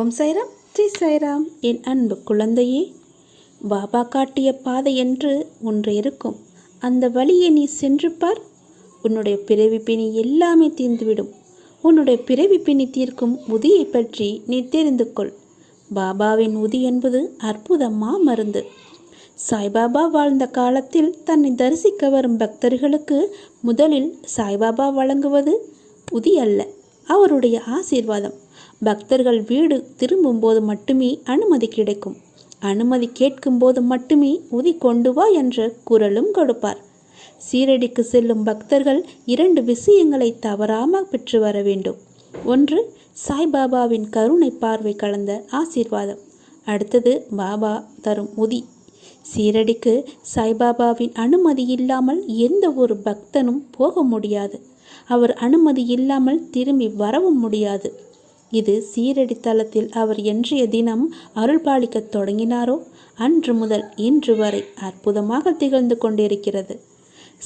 ஓம் சைராம் ஜெய் சைராம் என் அன்பு குழந்தையே பாபா காட்டிய பாதை என்று ஒன்று இருக்கும். அந்த வழியை நீ சென்று பார். உன்னுடைய பிறவி பிணி எல்லாமே தீர்ந்துவிடும். உன்னுடைய பிறவி பிணி தீர்க்கும் உதியை பற்றி நீ தெரிந்து கொள். பாபாவின் உதி என்பது அற்புதமா மருந்து சாய்பாபா வாழ்ந்த காலத்தில் தன்னை தரிசிக்க வரும் பக்தர்களுக்கு முதலில் சாய்பாபா வழங்குவது உதி அல்ல அவருடைய ஆசீர்வாதம். பக்தர்கள் வீடு திரும்பும்போது மட்டுமே அனுமதி கிடைக்கும். அனுமதி கேட்கும்போது மட்டுமே உதி கொண்டு வா என்ற குரலும் கொடுப்பார். சீரடிக்கு செல்லும் பக்தர்கள் இரண்டு விஷயங்களை தவறாமல் பெற்று வர வேண்டும். ஒன்று சாய்பாபாவின் கருணை பார்வை கலந்த ஆசீர்வாதம். அடுத்தது பாபா தரும் உதி. சீரடிக்கு சாய்பாபாவின் அனுமதி இல்லாமல் எந்த ஒரு பக்தனும் போக முடியாது. அவர் அனுமதி இல்லாமல் திரும்பி வரவும் முடியாது. இது சீரடித்தளத்தில் அவர் என்றைய தினம் அருள்பாலிக்கத் தொடங்கினாரோ? அன்று முதல் இன்று வரை அற்புதமாக திகழ்ந்து கொண்டிருக்கிறது.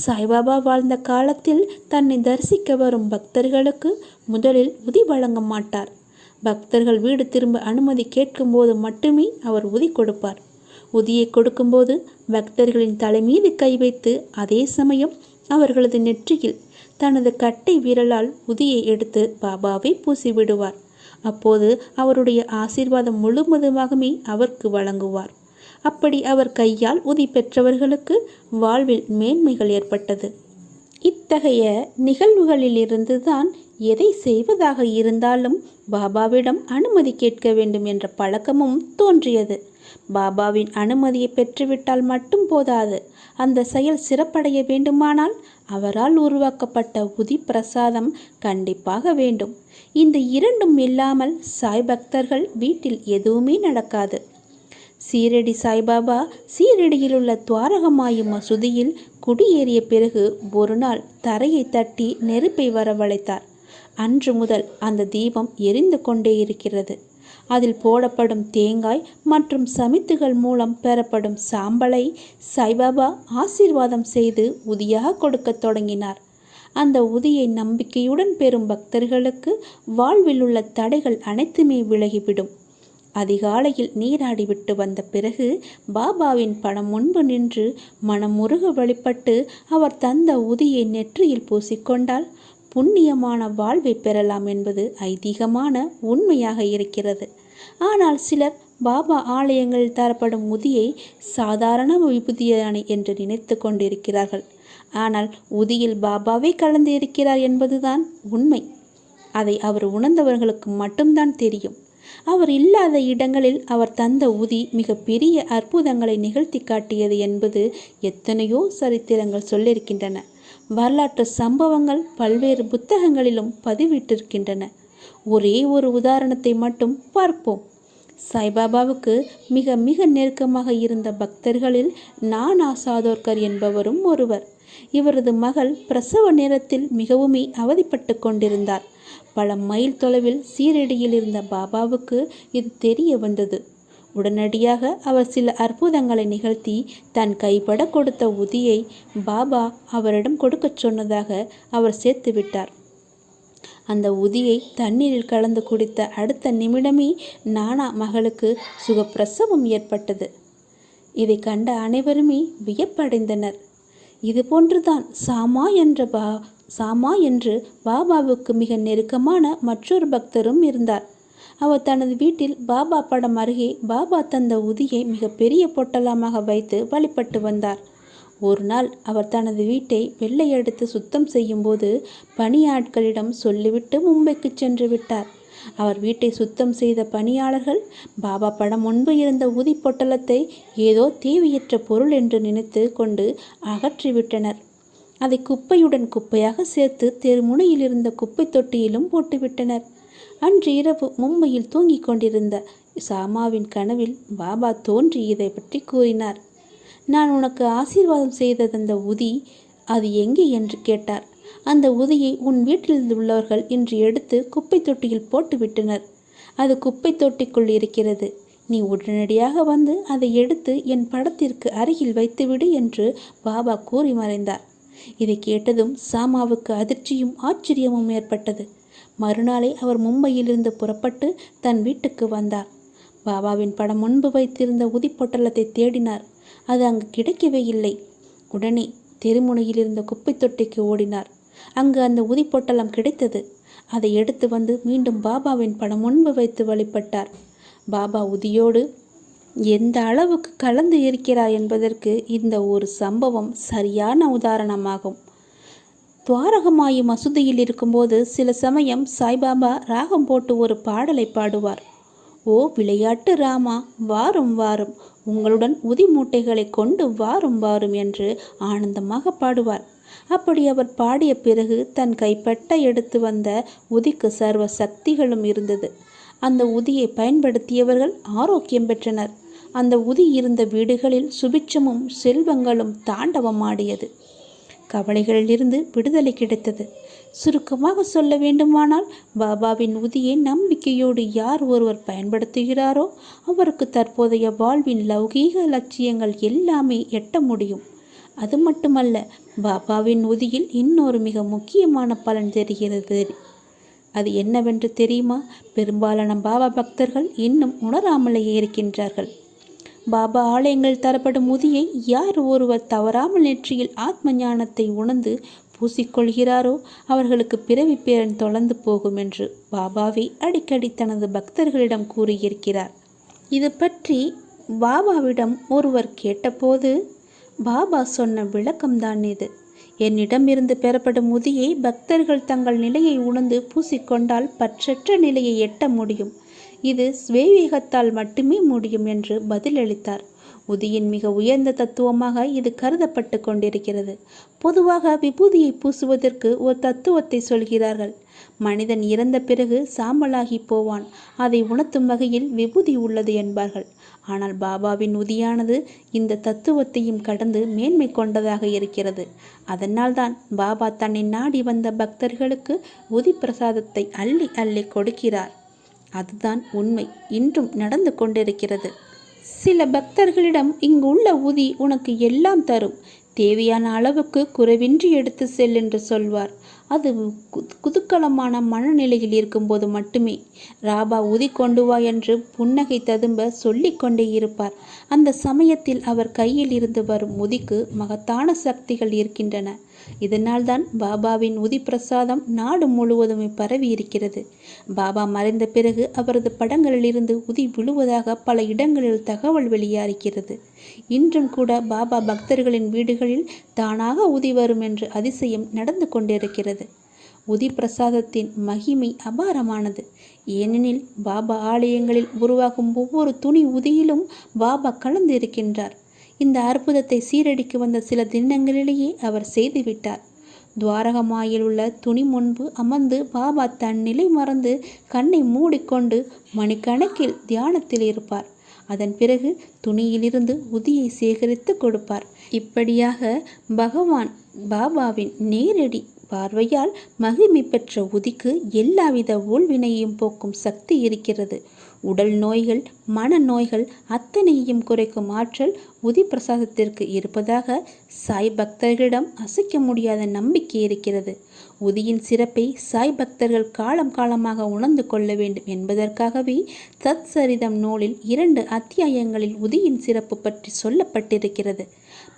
சாய்பாபா வாழ்ந்த காலத்தில் தன்னை தரிசிக்க வரும் பக்தர்களுக்கு முதலில் உதி வழங்க மாட்டார். பக்தர்கள் வீடு திரும்ப அனுமதி கேட்கும்போது மட்டுமே அவர் உதி கொடுப்பார். உதியை கொடுக்கும்போது பக்தர்களின் தலைமீது கை வைத்து அதே சமயம் அவர்களது நெற்றியில் தனது கட்டை விரலால் உதியை எடுத்து பாபாவை பூசி விடுவார் அப்போது அவருடைய ஆசீர்வாதம் முழுவதுமாகவே அவருக்கு வழங்குவார். அப்படி அவர் கையால் உதி பெற்றவர்களுக்கு வாழ்வில் மேன்மைகள் ஏற்பட்டது. இத்தகைய நிகழ்வுகளிலிருந்து தான் எதை செய்வதாக இருந்தாலும் பாபாவிடம் அனுமதி கேட்க வேண்டும் என்ற பழக்கமும் தோன்றியது. பாபாவின் அனுமதியை பெற்றுவிட்டால் மட்டும் போதாது. அந்த செயல் சிறப்படைய வேண்டுமானால் அவரால் உருவாக்கப்பட்ட உதி பிரசாதம் கண்டிப்பாக வேண்டும். இந்த இரண்டும் இல்லாமல் சாய் பக்தர்கள் வீட்டில் எதுவுமே நடக்காது. சீரடி சாய்பாபா சீரடியில் உள்ள துவாரகமாயு மசூதியில் குடியேறிய பிறகு ஒரு நாள் தரையை தட்டி நெருப்பை வரவழைத்தார். அன்று முதல் அந்த தீபம் எரிந்து கொண்டே இருக்கிறது. அதில் போடப்படும் தேங்காய் மற்றும் சமித்துகள் மூலம் பெறப்படும் சாம்பலை சாய்பாபா ஆசீர்வாதம் செய்து உதியாக கொடுக்கத் தொடங்கினார். அந்த உதியை நம்பிக்கையுடன் பெறும் பக்தர்களுக்கு வாழ்வில் உள்ள தடைகள் அனைத்துமே விலகிவிடும். அதிகாலையில் நீராடிவிட்டு வந்த பிறகு பாபாவின் படம் முன்பு நின்று மனமுருக வழிபட்டு அவர் தந்த உதியை நெற்றியில் பூசிக்கொண்டால் புண்ணியமான வாழ்வை பெறலாம் என்பது ஐதீகமான உண்மையாக இருக்கிறது. ஆனால் சிலர் பாபா ஆலயங்களில் தரப்படும் உதியை சாதாரண விபூதியானை என்று நினைத்து கொண்டிருக்கிறார்கள். ஆனால் உதியில் பாபாவே கலந்து இருக்கிறார் என்பதுதான் உண்மை. அதை அவர் உணர்ந்தவர்களுக்கு மட்டும்தான் தெரியும். அவர் இல்லாத இடங்களில் அவர் தந்த உதி மிக பெரிய அற்புதங்களை நிகழ்த்தி காட்டியது என்பது எத்தனையோ சரித்திரங்கள் சொல்லியிருக்கின்றன வரலாற்று சம்பவங்கள் பல்வேறு புத்தகங்களிலும் பதிவிட்டிருக்கின்றன. ஒரே ஒரு உதாரணத்தை மட்டும் பார்ப்போம். சாய்பாபாவுக்கு மிக மிக நெருக்கமாக இருந்த பக்தர்களில் நானா சாதோர்கர் என்பவரும் ஒருவர். இவரது மகள் பிரசவ நேரத்தில் மிகவுமே அவதிப்பட்டு கொண்டிருந்தார். பல மைல் தொலைவில் சீரடியில் இருந்த பாபாவுக்கு இது தெரிய வந்தது. உடனடியாக அவர் சில அற்புதங்களை நிகழ்த்தி தன் கைப்பட கொடுத்த உதியை பாபா அவரிடம் கொடுக்கச் சொன்னதாக அவர் சேர்த்துவிட்டார் அந்த உதியை தண்ணீரில் கலந்து குடித்த அடுத்த நிமிடமே நானா மகளுக்கு சுகப்பிரசவம் ஏற்பட்டது. இதை கண்ட அனைவருமே வியப்படைந்தனர். இது போன்றுதான் சாமா என்ற பா சாமா என்று பாபாவுக்கு மிக நெருக்கமான மற்றொரு பக்தரும் இருந்தார். அவர் தனது வீட்டில் பாபா படம் அருகே பாபா தந்த உதியை மிக பெரிய பொட்டலமாக வைத்து வழிபட்டு வந்தார். ஒரு நாள் அவர் தனது வீட்டை வெள்ளையடித்து சுத்தம் செய்யும்போது பணியாட்களிடம் சொல்லிவிட்டு மும்பைக்கு சென்று விட்டார். அவர் வீட்டை சுத்தம் செய்த பணியாளர்கள் பாபா படம் முன்பு இருந்த ஊதி பொட்டலத்தை ஏதோ தேவையற்ற பொருள் என்று நினைத்து கொண்டு அகற்றிவிட்டனர். அதை குப்பையுடன் குப்பையாக சேர்த்து தெருமுனையில் இருந்த குப்பை தொட்டியிலும் போட்டுவிட்டனர். அன்று இரவு மும்பையில் தூங்கிக் கொண்டிருந்த சாமாவின் கனவில் பாபா தோன்றி இதை பற்றி கூறினார். நான் உனக்கு ஆசீர்வாதம் செய்ததந்த உதி அது எங்கே? என்று கேட்டார். அந்த உதியை உன் வீட்டில் உள்ளவர்கள் இன்று எடுத்து குப்பை தொட்டியில் போட்டு விட்டனர் அது குப்பை தொட்டிக்குள் இருக்கிறது. நீ உடனடியாக வந்து அதை எடுத்து என் படத்திற்கு அருகில் வைத்துவிடு என்று பாபா கூறி மறைந்தார். இதை கேட்டதும் சாமாவுக்கு அதிர்ச்சியும் ஆச்சரியமும் ஏற்பட்டது. மறுநாளே அவர் மும்பையிலிருந்து புறப்பட்டு தன் வீட்டுக்கு வந்தார். பாபாவின் படம் முன்பு வைத்திருந்த உதி பொட்டலத்தை தேடினார். அது அங்கு கிடைக்கவே இல்லை. உடனே தெருமுனையில் இருந்த குப்பை தொட்டிக்கு ஓடினார். அங்கு அந்த உதிப்பொட்டலம் கிடைத்தது. அதை எடுத்து வந்து மீண்டும் பாபாவின் படம் முன்பு வைத்து வழிபட்டார். பாபா உதியோடு எந்த அளவுக்கு கலந்து இருக்கிறார் என்பதற்கு இந்த ஒரு சம்பவம் சரியான உதாரணமாகும். துவாரகமாயி மசூதியில் இருக்கும்போது சில சமயம் சாய்பாபா ராகம் போட்டு ஒரு பாடலை பாடுவார். ஓ விளையாட்டு ராமா வாரும் வாரும். உங்களுடன் உதி மூட்டைகளை கொண்டு வாரும் வாரும் என்று ஆனந்தமாக பாடுவார். அப்படி அவர் பாடிய பிறகு தன் கைப்பட்ட எடுத்து வந்த உதிக்கு சர்வ சக்திகளும் இருந்தது. அந்த உதியை பயன்படுத்தியவர்கள் ஆரோக்கியம் பெற்றனர். அந்த உதி இருந்த வீடுகளில் சுபிட்சமும் செல்வங்களும் தாண்டவமாடியது. கவலைகளிலிருந்து விடுதலை கிடைத்தது. சுருக்கமாக சொல்ல வேண்டுமானால் பாபாவின் உதியை நம்பிக்கையோடு யார் ஒருவர் பயன்படுத்துகிறாரோ அவருக்கு தற்போதைய வாழ்வின் லௌகீக லட்சியங்கள் எல்லாமே எட்ட முடியும். அது மட்டுமல்ல பாபாவின் உதியில் இன்னொரு மிக முக்கியமான பலன் தெரிகிறது. அது என்னவென்று தெரியுமா? பெரும்பாலான பாபா பக்தர்கள் இன்னும் உணராமலேயே இருக்கின்றார்கள். பாபா ஆலயங்கள் தரப்படும் உதியை யார் ஒருவர் தவறாமல் நெற்றியில் ஆத்ம ஞானத்தை உணர்ந்து பூசிக்கொள்கிறாரோ அவர்களுக்கு பிறவி பேரன் தொலைந்து போகும் என்று பாபாவே அடிக்கடி தனது பக்தர்களிடம் கூறியிருக்கிறார். இது பற்றி பாபாவிடம் ஒருவர் கேட்டபோது பாபா சொன்ன விளக்கம்தான் இது. என்னிடமிருந்து பெறப்படும் உதியை பக்தர்கள் தங்கள் நிலையை உணர்ந்து பூசிக்கொண்டால் பற்றற்ற நிலையை எட்ட முடியும். இது ஸ்வேவேகத்தால் மட்டுமே முடியும் என்று பதிலளித்தார். உதியின் மிக உயர்ந்த தத்துவமாக இது கருதப்பட்டு கொண்டிருக்கிறது. பொதுவாக விபூதியை பூசுவதற்கு ஒரு தத்துவத்தை சொல்கிறார்கள். மனிதன் இறந்த பிறகு சாம்பலாகி போவான். அதை உணர்த்தும் வகையில் விபூதி உள்ளது என்பார்கள். ஆனால் பாபாவின் உதியானது இந்த தத்துவத்தையும் கடந்து மேன்மை கொண்டதாக இருக்கிறது. அதனால்தான் பாபா தன்னை நாடி வந்த பக்தர்களுக்கு உதி பிரசாதத்தை அள்ளி அள்ளி கொடுக்கிறார். அதுதான் உண்மை. இன்றும் நடந்து கொண்டிருக்கிறது. சில பக்தர்களிடம் இங்கு உள்ள உதி உனக்கு எல்லாம் தரும். தேவையான அளவுக்கு குறைவின்றி எடுத்து செல் என்று சொல்வார். அது குதுக்கலமான மனநிலையில் இருக்கும்போது மட்டுமே. ராபா உதி கொண்டு வா என்று புன்னகை ததும்ப சொல்லிக் கொண்டே இருப்பார். அந்த சமயத்தில் அவர் கையில் இருந்து வரும் உதிக்கு மகத்தான சக்திகள் இருக்கின்றன. இதனால்தான் பாபாவின் உதி பிரசாதம் நாடு முழுவதுமே பரவி இருக்கிறது. பாபா மறைந்த பிறகு அவரது படங்களிலிருந்து உதி விழுவதாக பல இடங்களில் தகவல் வெளியாகிறது இன்றும் கூட பாபா பக்தர்களின் வீடுகளில் தானாக உதி வரும் என்று அதிசயம் நடந்து கொண்டிருக்கிறது. உதி பிரசாதத்தின் மகிமை அபாரமானது. ஏனெனில் பாபா ஆலயங்களில் உருவாகும் ஒவ்வொரு துணி உதியிலும் பாபா கலந்து இருக்கின்றார் இந்த அற்புதத்தை சீரடிக்கு வந்த சில தினங்களிலேயே அவர் செய்துவிட்டார். துவாரகமாயில் உள்ள துணி முன்பு அமர்ந்து பாபா தன் நிலை மறந்து கண்ணை மூடிக்கொண்டு மணிக்கணக்கில் தியானத்தில் இருப்பார். அதன் பிறகு துணியிலிருந்து உதியை சேகரித்து கொடுப்பார். இப்படியாக பகவான் பாபாவின் நேரடி பார்வையால் மகிமை பெற்ற உதிக்கு எல்லாவித ஊழ்வினையும் போக்கும் சக்தி இருக்கிறது. உடல் நோய்கள் மன நோய்கள் அத்தனையும் குறைக்கும் ஆற்றல் உதி பிரசாதத்திற்கு இருப்பதாக சாய் பக்தர்களிடம் அசைக்க முடியாத நம்பிக்கை இருக்கிறது. உதியின் சிறப்பை சாய் பக்தர்கள் காலம் காலமாக உணர்ந்து கொள்ள வேண்டும் என்பதற்காகவே சத் சரிதம் நூலில் இரண்டு அத்தியாயங்களில் உதியின் சிறப்பு பற்றி சொல்லப்பட்டிருக்கிறது.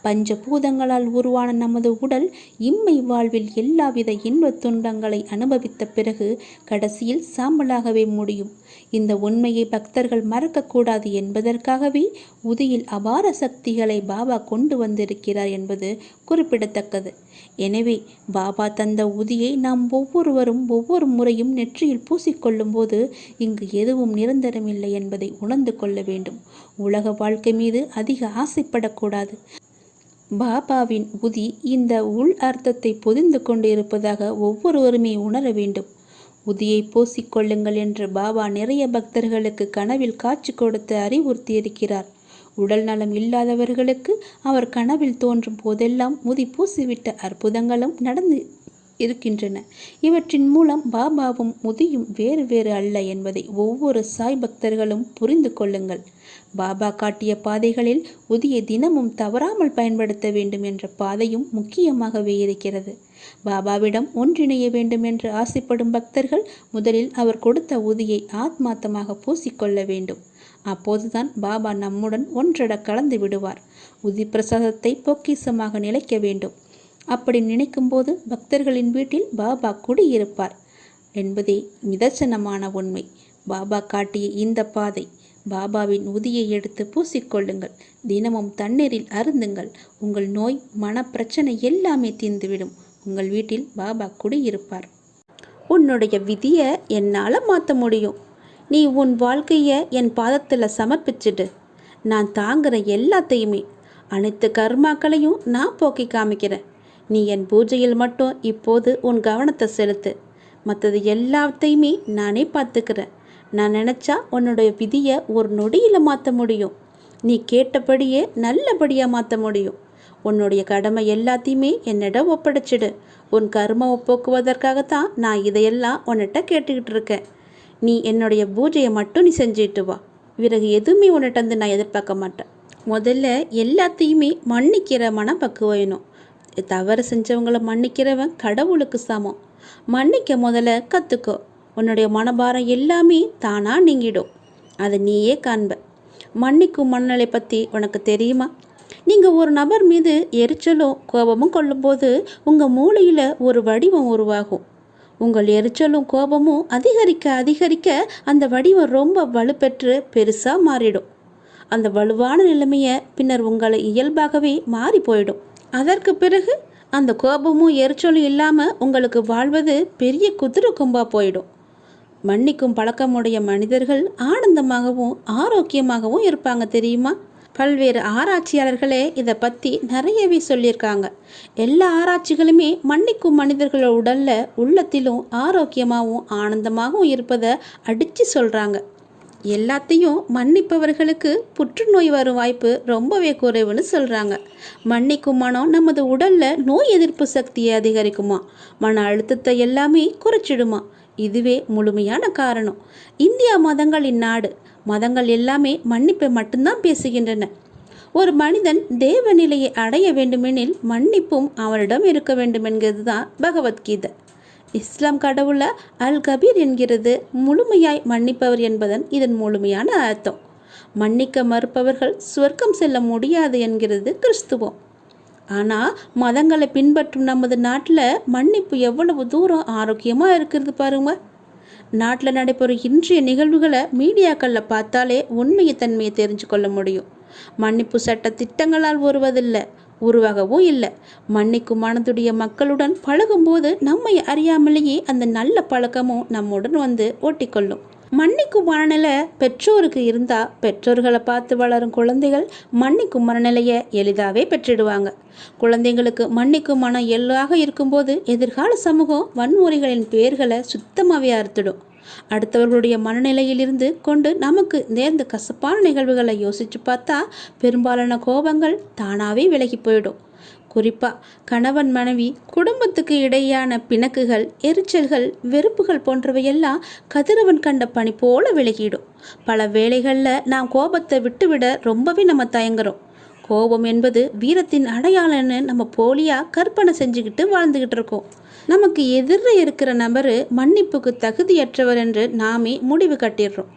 பஞ்சபூதங்களால் உருவான நமது உடல் இம்மை வாழ்வில் எல்லாவித இன்பத் துன்பங்களை அனுபவித்த பிறகு கடைசியில் சாம்பலாகவே முடியும். இந்த உண்மையை பக்தர்கள் மறக்கக்கூடாது என்பதற்காகவே உதியில் அபார சக்திகளை பாபா கொண்டு வந்திருக்கிறார் என்பது குறிப்பிடத்தக்கது. எனவே பாபா தந்த உதியை நாம் ஒவ்வொருவரும் ஒவ்வொரு முறையும் நெற்றியில் பூசிக்கொள்ளும் போது இங்கு எதுவும் நிரந்தரமில்லை என்பதை உணர்ந்து கொள்ள வேண்டும். உலக வாழ்க்கை மீது அதிக ஆசைப்படக்கூடாது. பாபாவின் உதி இந்த உள் அர்த்தத்தை பொதிந்து கொண்டிருப்பதாக ஒவ்வொருவருமே உணர வேண்டும். உதியை பூசிக்கொள்ளுங்கள் என்று பாபா நிறைய பக்தர்களுக்கு கனவில் காட்சி கொடுத்து அறிவுறுத்தியிருக்கிறார். உடல் நலம் இல்லாதவர்களுக்கு அவர் கனவில் தோன்றும் போதெல்லாம் முதி பூசிவிட்ட அற்புதங்களும் நடந்து இருக்கின்றன. இவற்றின் மூலம் பாபாவும் முதியும் வேறு வேறு அல்ல என்பதை ஒவ்வொரு சாய் பக்தர்களும் புரிந்து கொள்ளுங்கள். பாபா காட்டிய பாதைகளில் உதியை தினமும் தவறாமல் பயன்படுத்த வேண்டும் என்ற பாதையும் முக்கியமாகவே இருக்கிறது. பாபாவிடம் ஒன்றிணைய வேண்டும் என்று ஆசைப்படும் பக்தர்கள் முதலில் அவர் கொடுத்த உதியை ஆத்மாத்தமாக பூசிக்கொள்ள வேண்டும். அப்போதுதான் பாபா நம்முடன் ஒன்றட கலந்து விடுவார். உதி பிரசாதத்தை பொக்கிசமாக நிலைக்க வேண்டும். அப்படி நினைக்கும்போது பக்தர்களின் வீட்டில் பாபா குடியிருப்பார். என்பதே நிதர்சனமான உண்மை. பாபா காட்டிய இந்த பாதை பாபாவின் உதியை எடுத்து பூசிக்கொள்ளுங்கள். தினமும் தண்ணீரில் அருந்துங்கள். உங்கள் நோய் மனப்பிரச்சனை எல்லாமே தீர்ந்துவிடும். உங்கள் வீட்டில் பாபா குடியிருப்பார். உன்னுடைய விதியை என்னால் மாற்ற முடியும். நீ உன் வாழ்க்கையை என் பாதத்தில் சமர்ப்பிச்சிடு. நான் தாங்குற எல்லாத்தையுமே அனைத்து கர்மாக்களையும் நான் போக்கி காமிக்கிறேன். நீ என் பூஜையில் மட்டும் இப்போது உன் கவனத்தை செலுத்து. மற்றது எல்லாத்தையுமே நானே பார்த்துக்கிறேன். நான் நினச்சா உன்னுடைய விதியை ஒரு நொடியில் மாற்ற முடியும். நீ கேட்டபடியே நல்லபடியாக மாற்ற முடியும். உன்னுடைய கடமை எல்லாத்தையுமே என்னிடம் ஒப்படைச்சிடு. உன் கர்மாவை போக்குவதற்காகத்தான் நான் இதையெல்லாம் உன்னிட்ட கேட்டுக்கிட்டு இருக்கேன். நீ என்னுடைய பூஜையை மட்டும் நீ செஞ்சுட்டு வா. பிறகு எதுவுமே உன்னிட்ட வந்து நான் எதிர்பார்க்க மாட்டேன். முதல்ல எல்லாத்தையுமே மன்னிக்கிற மனப்பக்குவம் வேணும் தவறு செஞ்சவங்களை மன்னிக்கிறவன் கடவுளுக்கு சமம். மன்னிக்க முதல்ல கற்றுக்கோ உன்னுடைய மனபாரம் எல்லாமே தானாக நீங்கிடும். அதை நீயே காண்ப. மன்னிக்கும் மனநிலை பற்றி உனக்கு தெரியுமா? நீங்கள் ஒரு நபர் மீது எரிச்சலும் கோபமும் கொள்ளும்போது உங்கள் மூளையில் ஒரு வடிவம் உருவாகும். உங்கள் எரிச்சலும் கோபமும் அதிகரிக்க அதிகரிக்க அந்த வடிவம் ரொம்ப வலுப்பெற்று பெருசாக மாறிடும். அந்த வலுவான நிலைமையை பின்னர் உங்களை இயல்பாகவே மாறி போயிடும். அதற்கு பிறகு அந்த கோபமும் எரிச்சலும் இல்லாமல் உங்களுக்கு வாழ்வது பெரிய குதிரை கொம்பாக போயிடும். மன்னிக்கும் பழக்கமுடைய மனிதர்கள் ஆனந்தமாகவும் ஆரோக்கியமாகவும் இருப்பாங்க தெரியுமா? பல்வேறு ஆராய்ச்சியாளர்களே இதை பற்றி நிறையவே சொல்லியிருக்காங்க. எல்லா ஆராய்ச்சிகளுமே மன்னிக்கும் மனிதர்களோட உடலில் உள்ளத்திலும் ஆரோக்கியமாகவும் ஆனந்தமாகவும் இருப்பதை அடித்து சொல்கிறாங்க எல்லாத்தையும் மன்னிப்பவர்களுக்கு புற்றுநோய் வரும் வாய்ப்பு ரொம்பவே குறைவுன்னு சொல்கிறாங்க மன்னிக்கும் மனம் நமது உடலில் நோய் எதிர்ப்பு சக்தியை அதிகரிக்குமா? மன அழுத்தத்தை எல்லாமே குறைச்சிடுமா? இதுவே முழுமையான காரணம். இந்தியா மதங்களின் நாடு. மதங்கள் எல்லாமே மன்னிப்பை மட்டும்தான் பேசுகின்றன. ஒரு மனிதன் தேவ நிலையை அடைய வேண்டுமெனில் மன்னிப்பும் அவனிடம் இருக்க வேண்டும் என்கிறது தான் பகவத்கீதை. இஸ்லாம் கடவுள அல் கபீர் என்கிறது. முழுமையாய் மன்னிப்பவர் என்பதன் இதன் முழுமையான அர்த்தம். மன்னிக்க மறுப்பவர்கள் சொர்க்கம் செல்ல முடியாது என்கிறது கிறிஸ்துவம். ஆனால் மதங்களை பின்பற்றும் நமது நாட்டில் மன்னிப்பு எவ்வளவு தூரம் ஆரோக்கியமாக இருக்கிறது பாருங்க. நாட்டில் நடைபெறும் இன்றைய நிகழ்வுகளை மீடியாக்களில் பார்த்தாலே உண்மையை தன்மையை தெரிஞ்சு கொள்ள முடியும். மன்னிப்பு சட்ட திட்டங்களால் வருவதில்லை உருவாகவும் இல்லை. மன்னிக்கும் மனதுடைய மக்களுடன் பழகும்போது நம்மை அறியாமலேயே அந்த நல்ல பழக்கமும் நம்முடன் வந்து ஓட்டிக்கொள்ளும் மன்னிக்கும் மனநிலை பெற்றோருக்கு இருந்தால் பெற்றோர்களை பார்த்து வளரும் குழந்தைகள் மன்னிக்கும் மனநிலையை எளிதாகவே பெற்றிடுவாங்க. குழந்தைங்களுக்கு மன்னிக்கும் மனம் எள்ளாக இருக்கும்போது எதிர்கால சமூகம் வன்முறைகளின் பெயர்களை சுத்தமாகவே அறுத்துடும். அடுத்தவர்களுடைய மனநிலையிலிருந்து கொண்டு நமக்கு நேர்ந்த கசப்பான நிகழ்வுகளை யோசித்து பார்த்தா பெரும்பாலான கோபங்கள் தானாகவே விலகி போயிடும். குறிப்பாக கணவன் மனைவி குடும்பத்துக்கு இடையான பிணக்குகள் எரிச்சல்கள் வெறுப்புகள் போன்றவையெல்லாம் கதிரவன் கண்ட பனி போல விலகிடும். பல வேளைகளில் நாம் கோபத்தை விட்டுவிட ரொம்பவே நம்ம தயங்குறோம். கோபம் என்பது வீரத்தின் அடையாளம்னு நம்ம போலியாக கற்பனை செஞ்சுக்கிட்டு வாழ்ந்துக்கிட்டு இருக்கோம். நமக்கு எதிரில் இருக்கிற நபர் மன்னிப்புக்கு தகுதியற்றவர் என்று நாமே முடிவு கட்டிடுறோம்.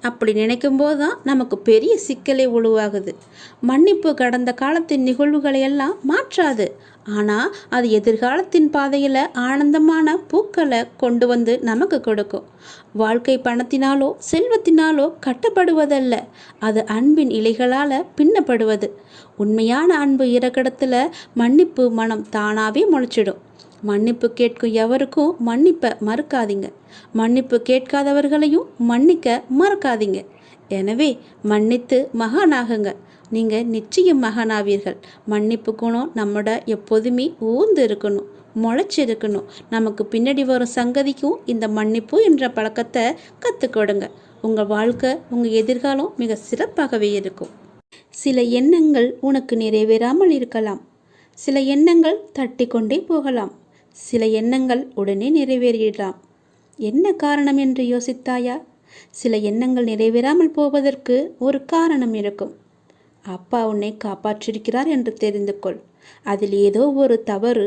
அப்படி நினைக்கும்போது தான் நமக்கு பெரிய சிக்கலே உருவாகுது. மன்னிப்பு கடந்த காலத்தின் நிகழ்வுகளை எல்லாம் மாற்றாது. ஆனால் அது எதிர்காலத்தின் பாதையில் ஆனந்தமான பூக்களை கொண்டு வந்து நமக்கு கொடுக்கும். வாழ்க்கை பணத்தினாலோ செல்வத்தினாலோ கட்டப்படுவதல்ல. அது அன்பின் இலைகளால் பின்னப்படுவது. உண்மையான அன்பு இறக்கிடத்தில் மன்னிப்பு மனம் தானாகவே முளைச்சிடும். மன்னிப்பு கேட்கும் எவருக்கும் மன்னிப்பை மறுக்காதீங்க. மன்னிப்பு கேட்காதவர்களையும் மன்னிக்க மறக்காதீங்க. எனவே மன்னித்து மகானாகுங்க. நீங்கள் நிச்சயம் மகானாவீர்கள். மன்னிப்பு குணம் நம்மட எப்போதுமே ஊர்ந்து இருக்கணும் முளைச்சி இருக்கணும் நமக்கு பின்னாடி வரும் சங்கதிக்கும் இந்த மன்னிப்பு என்ற பழக்கத்தை கற்றுக்கொடுங்க உங்கள் வாழ்க்கை உங்கள் எதிர்காலம் மிக சிறப்பாகவே இருக்கும். சில எண்ணங்கள் உனக்கு நிறைவேறாமல் இருக்கலாம். சில எண்ணங்கள் தட்டி கொண்டே போகலாம். சில எண்ணங்கள் உடனே நிறைவேறிடலாம் என்ன காரணம் என்று யோசித்தாயா? சில எண்ணங்கள் நிறைவேறாமல் போவதற்கு ஒரு காரணம் இருக்கும். அப்பா உன்னை காப்பாற்றிருக்கிறார் என்று தெரிந்து கொள் அதில் ஏதோ ஒரு தவறு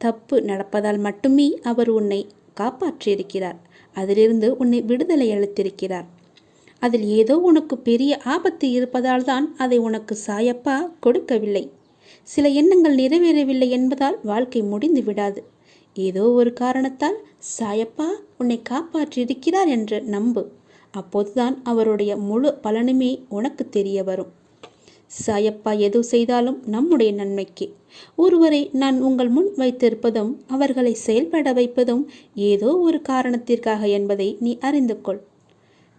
தப்பு நடப்பதால் மட்டுமே அவர் உன்னை காப்பாற்றியிருக்கிறார். அதிலிருந்து உன்னை விடுதலை அளித்திருக்கிறார். அதில் ஏதோ உனக்கு பெரிய ஆபத்து இருப்பதால் தான் அதை உனக்கு சாயப்பா கொடுக்கவில்லை. சில எண்ணங்கள் நிறைவேறவில்லை என்பதால் வாழ்க்கை முடிந்து விடாது. ஏதோ ஒரு காரணத்தால் சாயப்பா உன்னை காப்பாற்றியிருக்கிறார் என்று நம்பு. அப்போதுதான் அவருடைய முழு பலனுமே உனக்கு தெரிய வரும். சாயப்பா எது செய்தாலும் நம்முடைய நன்மைக்கு. ஒருவரை நான் உங்கள் முன் வைத்திருப்பதும் அவர்களை செயல்பட வைப்பதும் ஏதோ ஒரு காரணத்திற்காக என்பதை நீ அறிந்து கொள்.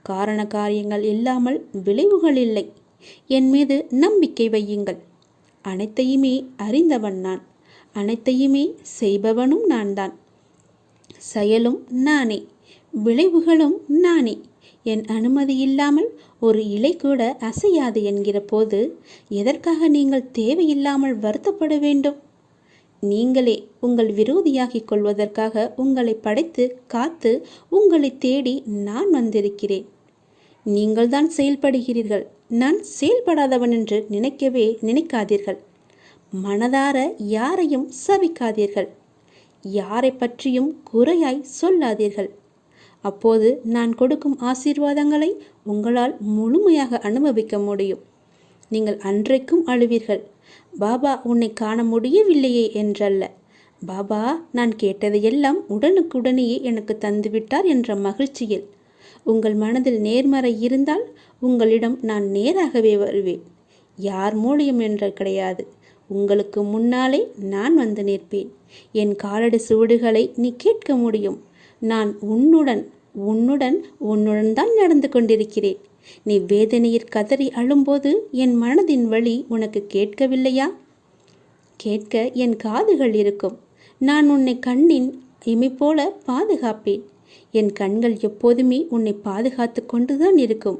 காரண காரியங்கள் இல்லாமல் விளைவுகள் இல்லை. என் மீது நம்பிக்கை வையுங்கள். அனைத்தையுமே அறிந்தவன் நான். அனைத்தையுமே செய்பவனும் நான் தான் செயலும் நானே விளைவுகளும் நானே. என் அனுமதி இல்லாமல் ஒரு இலை கூட அசையாது என்கிற போது எதற்காக நீங்கள் தேவையில்லாமல் வருத்தப்பட வேண்டும்? நீங்களே உங்கள் விரோதியாகிக் கொள்வதற்காக உங்களை படைத்து காத்து உங்களை தேடி நான் வந்திருக்கிறேன். நீங்கள்தான் செயல்படுகிறீர்கள். நான் செயல்படாதவன் என்று நினைக்கவே நினைக்காதீர்கள். மனதார யாரையும் சபிக்காதீர்கள். யாரை பற்றியும் குறையாய் சொல்லாதீர்கள். அப்போது நான் கொடுக்கும் ஆசீர்வாதங்களை உங்களால் முழுமையாக அனுபவிக்க முடியும். நீங்கள் அன்றைக்கும் அழுவீர்கள். பாபா உன்னை காண முடியவில்லையே என்றல்ல. பாபா நான் கேட்டதையெல்லாம் உடனுக்குடனேயே எனக்கு தந்துவிட்டார் என்ற மகிழ்ச்சியில். உங்கள் மனதில் நேர்மறை இருந்தால் உங்களிடம் நான் நேராகவே வருவேன். யார் மூலியம் என்ற கிடையாது. உங்களுக்கு முன்னாலே நான் வந்து நிற்பேன். என் காலடி சுவடுகளை நீ கேட்க முடியும். நான் உன்னுடன் உன்னுடன் உன்னுடன் தான் நடந்து கொண்டிருக்கிறேன். நீ வேதனையில் கதறி அழும்போது என் மனதின் வழி உனக்கு கேட்கவில்லையா? கேட்க என் காதுகள் இருக்கும். நான் உன்னை கண்ணின் இமை போல பாதுகாப்பேன். என் கண்கள் எப்போதுமே உன்னை பாதுகாத்து கொண்டுதான் இருக்கும்.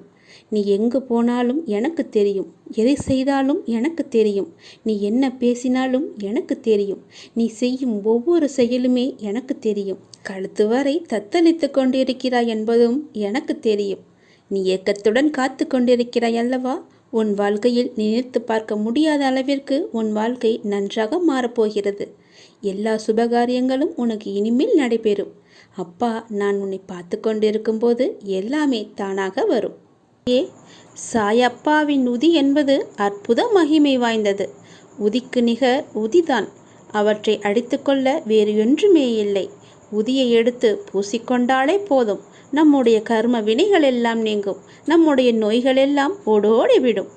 நீ எங்கு போனாலும் எனக்கு தெரியும். எதை செய்தாலும் எனக்கு தெரியும். நீ என்ன பேசினாலும் எனக்கு தெரியும். நீ செய்யும் ஒவ்வொரு செயலுமே எனக்கு தெரியும். கழுத்து வரை தத்தளித்து கொண்டிருக்கிறாய் என்பதும் எனக்கு தெரியும். நீ ஏக்கத்துடன் காத்து கொண்டிருக்கிறாய் அல்லவா? உன் வாழ்க்கையில் நினைத்து பார்க்க முடியாத அளவிற்கு உன் வாழ்க்கை நன்றாக மாறப்போகிறது. எல்லா சுபகாரியங்களும் உனக்கு இனிமேல் நடைபெறும். அப்பா நான் உன்னை பார்த்து கொண்டிருக்கும்போது எல்லாமே தானாக வரும். ஏ சாயப்பாவின் உதி என்பது அற்புத மகிமை வாய்ந்தது. உதிக்கு நிகர் உதிதான். அவற்றை அடித்துக்கொள்ள வேறு ஒன்றுமே இல்லை. உதியை எடுத்து பூசிக்கொண்டாலே போதும். நம்முடைய கர்ம வினைகள் எல்லாம் நீங்கும். நம்முடைய நோய்கள் எல்லாம் ஓடோடி விடும்.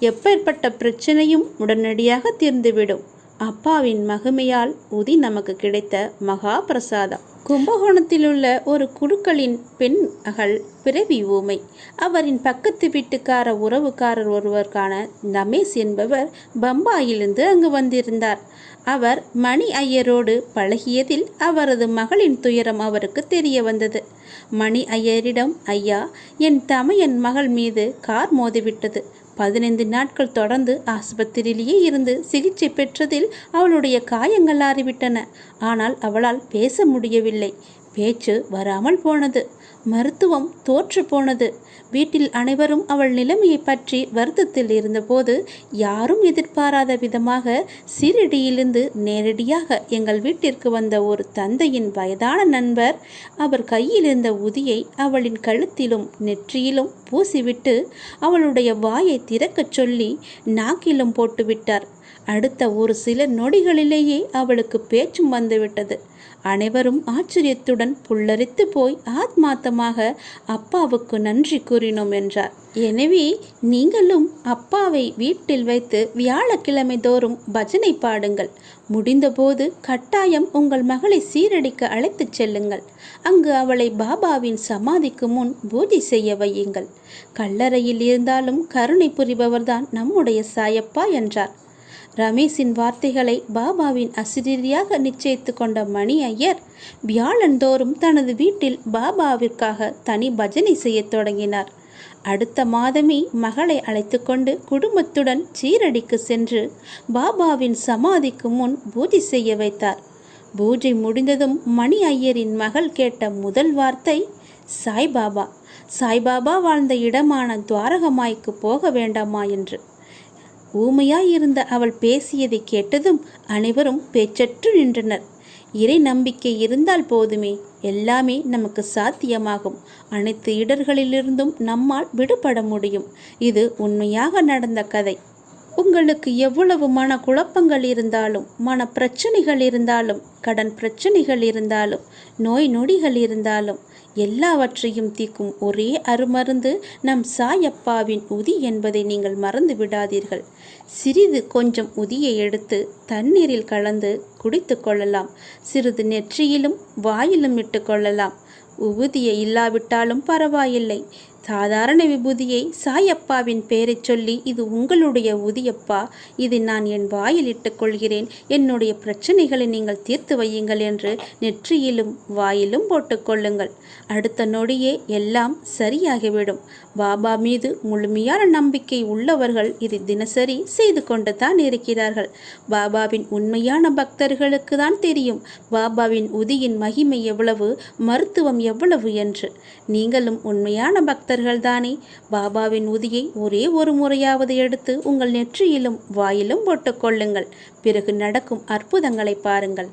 எப்பேற்பட்ட பிரச்சனையும் உடனடியாக தீர்ந்துவிடும். அப்பாவின் மகிமையால் உதி நமக்கு கிடைத்த மகா பிரசாதம் கும்பகோணத்தில் உள்ள ஒரு குழுக்களின் பெண் மகள் பிறவி ஊமை. அவரின் பக்கத்து வீட்டுக்கார உறவுக்காரர் ஒருவருக்கான ரமேஷ் என்பவர் பம்பாயிலிருந்து அங்கு வந்திருந்தார். அவர் மணி ஐயரோடு பழகியதில் அவரது மகளின் துயரம் அவருக்கு தெரிய வந்தது. மணி ஐயரிடம் ஐயா என் தமையன் மகள் மீது கார் மோதிவிட்டது. பதினைந்து நாட்கள் தொடர்ந்து ஆஸ்பத்திரியிலேயே இருந்து சிகிச்சை பெற்றதில் அவளுடைய காயங்கள் ஆறிவிட்டன. ஆனால் அவளால் பேச முடியவில்லை. பேச்சு வராமல் போனது. மருத்துவம் தோற்று போனது. வீட்டில் அனைவரும் அவள் நிலைமையை பற்றி வருத்தத்தில் இருந்தபோது யாரும் எதிர்பாராத விதமாக சீரடியிலிருந்து நேரடியாக எங்கள் வீட்டிற்கு வந்த ஒரு தந்தையின் வயதான நண்பர் அவர் கையில் இருந்த உதியை அவளின் கழுத்திலும் நெற்றியிலும் பூசிவிட்டு அவளுடைய வாயை திறக்கச் சொல்லி நாக்கிலும் போட்டுவிட்டார். அடுத்த ஒரு சில நொடிகளிலேயே அவளுக்கு பேச்சும் வந்துவிட்டது. அனைவரும் ஆச்சரியத்துடன் புல்லரித்து போய் ஆத்மாத்தமாக அப்பாவுக்கு நன்றி கூறினோம் என்றார். எனவே நீங்களும் அப்பாவை வீட்டில் வைத்து வியாழக்கிழமை தோறும் பஜனை பாடுங்கள். முடிந்தபோது கட்டாயம் உங்கள் மகளை சீரடிக்க அழைத்துச் செல்லுங்கள். அங்கு அவளை பாபாவின் சமாதிக்கு முன் பூஜை செய்ய வையுங்கள். கல்லறையில் இருந்தாலும் கருணை புரிபவர்தான் நம்முடைய சாயப்பா என்றார். ரமேஷின் வார்த்தைகளை பாபாவின் அசிரியாக நிச்சயித்து கொண்ட மணி ஐயர் வியாழந்தோறும் தனது வீட்டில் பாபாவிற்காக தனி பஜனை செய்யத் தொடங்கினார். அடுத்த மாதமே மகளை அழைத்து கொண்டு குடும்பத்துடன் சீரடிக்கு சென்று பாபாவின் சமாதிக்கு முன் பூஜை செய்ய வைத்தார். பூஜை முடிந்ததும் மணி ஐயரின் மகள் கேட்ட முதல் வார்த்தை சாய்பாபா சாய்பாபா வாழ்ந்த இடமான துவாரகமாய்க்கு போக வேண்டாமா? என்று. ஊமையாய் இருந்த அவள் பேசியதை கேட்டதும் அனைவரும் பேச்சற்று நின்றனர். இறை நம்பிக்கை இருந்தால் போதுமே எல்லாமே நமக்கு சாத்தியமாகும். அனைத்து இடர்களிலிருந்தும் நம்மால் விடுபட முடியும். இது உண்மையாக நடந்த கதை. உங்களுக்கு எவ்வளவு மன குழப்பங்கள் இருந்தாலும் மன பிரச்சனைகள் இருந்தாலும் கடன் பிரச்சனைகள் இருந்தாலும் நோய் நொடிகள் இருந்தாலும் எல்லாவற்றையும் தீக்கும் ஒரே அருமருந்து நம் சாயப்பாவின் உதி என்பதை நீங்கள் மறந்து விடாதீர்கள். சிறிது கொஞ்சம் உதியை எடுத்து தண்ணீரில் கலந்து குடித்து கொள்ளலாம். சிறிது நெற்றியிலும் வாயிலும் இட்டு கொள்ளலாம். உபுதியை இல்லாவிட்டாலும் பரவாயில்லை. சாதாரண விபூதியை சாயப்பாவின் பெயரைச் சொல்லி இது உங்களுடைய உதியப்பா இது நான் என் வாயில் இட்டுக் கொள்கிறேன். என்னுடைய பிரச்சனைகளை நீங்கள் தீர்த்து வையுங்கள் என்று நெற்றியிலும் வாயிலும் போட்டுக்கொள்ளுங்கள் அடுத்த நொடியே எல்லாம் சரியாகிவிடும். பாபா மீது முழுமையான நம்பிக்கை உள்ளவர்கள் இதை தினசரி செய்து கொண்டு தான் இருக்கிறார்கள். பாபாவின் உண்மையான பக்தர்களுக்கு தான் தெரியும் பாபாவின் உதியின் மகிமை எவ்வளவு மருத்துவம் எவ்வளவு என்று. நீங்களும் உண்மையான பக்தர்கள் தானே பாபாவின் உதியை ஒரே ஒரு முறையாவது எடுத்து உங்கள் நெற்றியிலும் வாயிலும் போட்டுக்கொள்ளுங்கள் பிறகு நடக்கும் அற்புதங்களை பாருங்கள்.